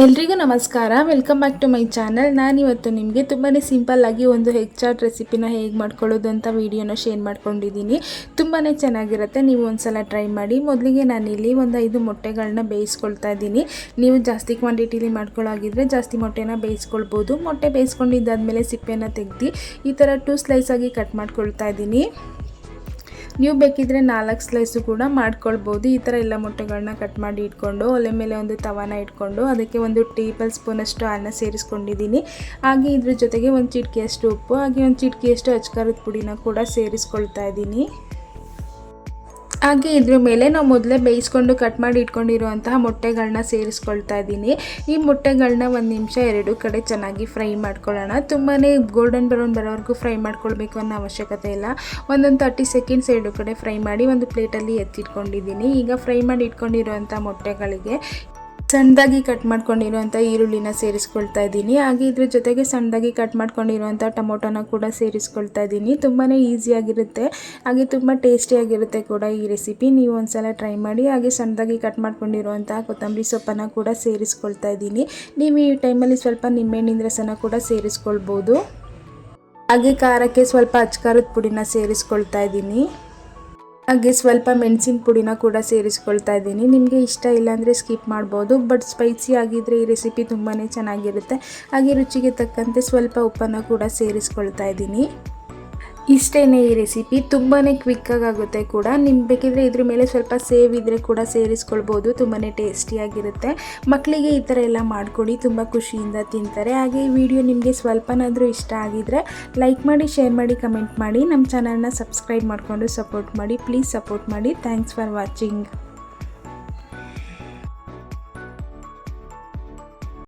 ಎಲ್ರಿಗೂ ನಮಸ್ಕಾರ. Welcome back to my channel ನಾನಿವತ್ತು ನಿಮಗೆ ತುಂಬಾ ಸಿಂಪಲ್ಲಾಗಿ ಒಂದು ಹೆಗ್ ಚಾಟ್ ರೆಸಿಪಿನ ಹೇಗೆ ಮಾಡ್ಕೊಳ್ಳೋದು ಅಂತ ವೀಡಿಯೋನ ಶೇರ್ ಮಾಡ್ಕೊಂಡಿದ್ದೀನಿ. ತುಂಬಾ ಚೆನ್ನಾಗಿರುತ್ತೆ. ನೀವು ಒಂದ್ಸಲ ಟ್ರೈ ಮಾಡಿ. ಮೊದಲಿಗೆ ನಾನಿಲ್ಲಿ ಒಂದು ಐದು ಮೊಟ್ಟೆಗಳನ್ನ ಬೇಯಿಸ್ಕೊಳ್ತಾ ಇದ್ದೀನಿ. ನೀವು ಜಾಸ್ತಿ ಕ್ವಾಂಟಿಟಿಲಿ ಮಾಡ್ಕೊಳ್ಳೋಗಿದ್ರೆ ಜಾಸ್ತಿ ಮೊಟ್ಟೆನ ಬೇಯಿಸ್ಕೊಳ್ಬೋದು. ಮೊಟ್ಟೆ ಬೇಯಿಸ್ಕೊಂಡಿದ್ದಾದಮೇಲೆ ಸಿಪ್ಪೆನ ತೆಗ್ದು ಈ ಥರ ಟೂ ಸ್ಲೈಸ್ ಆಗಿ ಕಟ್ ಮಾಡ್ಕೊಳ್ತಾ ಇದ್ದೀನಿ. ನೀವು ಬೇಕಿದ್ರೆ ನಾಲ್ಕು ಸ್ಲೈಸು ಕೂಡ ಮಾಡ್ಕೊಳ್ಬೋದು. ಈ ಥರ ಎಲ್ಲ ಮೊಟ್ಟೆಗಳನ್ನ ಕಟ್ ಮಾಡಿ ಇಟ್ಕೊಂಡು, ಒಲೆ ಮೇಲೆ ಒಂದು ತವಾನ ಇಟ್ಕೊಂಡು, ಅದಕ್ಕೆ ಒಂದು ಟೇಬಲ್ ಸ್ಪೂನಷ್ಟು ಅನ್ನ ಸೇರಿಸ್ಕೊಂಡಿದ್ದೀನಿ. ಹಾಗೆ ಇದ್ರ ಜೊತೆಗೆ ಒಂದು ಚಿಟಿಕೆಯಷ್ಟು ಉಪ್ಪು, ಹಾಗೆ ಒಂದು ಚಿಟಿಕೆಯಷ್ಟು ಅಚ್ಕಾರದ ಪುಡಿನ ಕೂಡ ಸೇರಿಸ್ಕೊಳ್ತಾ ಇದ್ದೀನಿ. ಹಾಗೆ ಇದ್ರ ಮೇಲೆ ನಾವು ಮೊದಲೇ ಬೇಯಿಸ್ಕೊಂಡು ಕಟ್ ಮಾಡಿ ಇಟ್ಕೊಂಡಿರುವಂತಹ ಮೊಟ್ಟೆಗಳನ್ನ ಸೇರಿಸ್ಕೊಳ್ತಾ ಇದ್ದೀನಿ. ಈ ಮೊಟ್ಟೆಗಳನ್ನ ಒಂದು ನಿಮಿಷ ಎರಡು ಕಡೆ ಚೆನ್ನಾಗಿ ಫ್ರೈ ಮಾಡ್ಕೊಳ್ಳೋಣ. ತುಂಬಾ ಗೋಲ್ಡನ್ ಬ್ರೌನ್ ಬರೋವರೆಗೂ ಫ್ರೈ ಮಾಡ್ಕೊಳ್ಬೇಕು ಅನ್ನೋ ಅವಶ್ಯಕತೆ ಇಲ್ಲ. ಒಂದೊಂದು ತರ್ಟಿ ಸೆಕೆಂಡ್ಸ್ ಎರಡು ಕಡೆ ಫ್ರೈ ಮಾಡಿ ಒಂದು ಪ್ಲೇಟಲ್ಲಿ ಎತ್ತಿಟ್ಕೊಂಡಿದ್ದೀನಿ. ಈಗ ಫ್ರೈ ಮಾಡಿ ಇಟ್ಕೊಂಡಿರುವಂಥ ಮೊಟ್ಟೆಗಳಿಗೆ ಸಣ್ಣದಾಗಿ ಕಟ್ ಮಾಡ್ಕೊಂಡಿರುವಂಥ ಈರುಳ್ಳಿನ ಸೇರಿಸ್ಕೊಳ್ತಾ ಇದ್ದೀನಿ. ಹಾಗೆ ಇದ್ರ ಜೊತೆಗೆ ಸಣ್ಣದಾಗಿ ಕಟ್ ಮಾಡ್ಕೊಂಡಿರುವಂಥ ಟೊಮೊಟೊನ ಕೂಡ ಸೇರಿಸ್ಕೊಳ್ತಾ ಇದ್ದೀನಿ. ತುಂಬಾ ಈಸಿಯಾಗಿರುತ್ತೆ ಹಾಗೆ ತುಂಬ ಟೇಸ್ಟಿಯಾಗಿರುತ್ತೆ ಕೂಡ ಈ ರೆಸಿಪಿ ನೀವು ಒಂದ್ಸಲ ಟ್ರೈ ಮಾಡಿ, ಹಾಗೆ ಸಣ್ಣದಾಗಿ ಕಟ್ ಮಾಡ್ಕೊಂಡಿರುವಂಥ ಕೊತ್ತಂಬರಿ ಸೊಪ್ಪನ್ನು ಕೂಡ ಸೇರಿಸ್ಕೊಳ್ತಾ ಇದ್ದೀನಿ. ನೀವು ಈ ಟೈಮಲ್ಲಿ ಸ್ವಲ್ಪ ನಿಂಬೆಹಣ್ಣಿನ ರಸನ ಕೂಡ ಸೇರಿಸ್ಕೊಳ್ಬೋದು. ಹಾಗೆ ಖಾರಕ್ಕೆ ಸ್ವಲ್ಪ ಅಚ್ಕಾರದ ಪುಡಿನ ಸೇರಿಸ್ಕೊಳ್ತಾ ಇದ್ದೀನಿ. ಹಾಗೆ ಸ್ವಲ್ಪ ಮೆಣಸಿನ ಪುಡಿನ ಕೂಡ ಸೇರಿಸ್ಕೊಳ್ತಾ ಇದ್ದೀನಿ. ನಿಮಗೆ ಇಷ್ಟ ಇಲ್ಲಾಂದರೆ ಸ್ಕಿಪ್ ಮಾಡ್ಬೋದು. ಬಟ್ ಸ್ಪೈಸಿ ಆಗಿದ್ದರೆ ಈ ರೆಸಿಪಿ ತುಂಬಾ ಚೆನ್ನಾಗಿರುತ್ತೆ. ಹಾಗೆ ರುಚಿಗೆ ತಕ್ಕಂತೆ ಸ್ವಲ್ಪ ಉಪ್ಪನ್ನು ಕೂಡ ಸೇರಿಸ್ಕೊಳ್ತಾ ಇದ್ದೀನಿ. ಇಷ್ಟೇ ಈ ರೆಸಿಪಿ ತುಂಬಾ ಕ್ವಿಕ್ಕಾಗಿ ಆಗುತ್ತೆ ಕೂಡ. ನಿಮ್ಗೆ ಬೇಕಿದ್ರೆ ಇದ್ರ ಮೇಲೆ ಸ್ವಲ್ಪ ಸೇವ್ ಇದ್ದರೆ ಕೂಡ ಸೇರಿಸ್ಕೊಳ್ಬೋದು. ತುಂಬಾ ಟೇಸ್ಟಿಯಾಗಿರುತ್ತೆ ಮಕ್ಕಳಿಗೆ ಈ ಥರ ಎಲ್ಲ ಮಾಡಿಕೊಡಿ. ತುಂಬ ಖುಷಿಯಿಂದ ತಿಂತಾರೆ. ಹಾಗೆ ಈ ವಿಡಿಯೋ ನಿಮಗೆ ಸ್ವಲ್ಪನಾದರೂ ಇಷ್ಟ ಆಗಿದರೆ ಲೈಕ್ ಮಾಡಿ ಶೇರ್ ಮಾಡಿ ಕಮೆಂಟ್ ಮಾಡಿ. ನಮ್ಮ ಚಾನಲ್ನ ಸಬ್ಸ್ಕ್ರೈಬ್ ಮಾಡಿಕೊಂಡು ಸಪೋರ್ಟ್ ಮಾಡಿ. ಪ್ಲೀಸ್ ಸಪೋರ್ಟ್ ಮಾಡಿ. Thanks for watching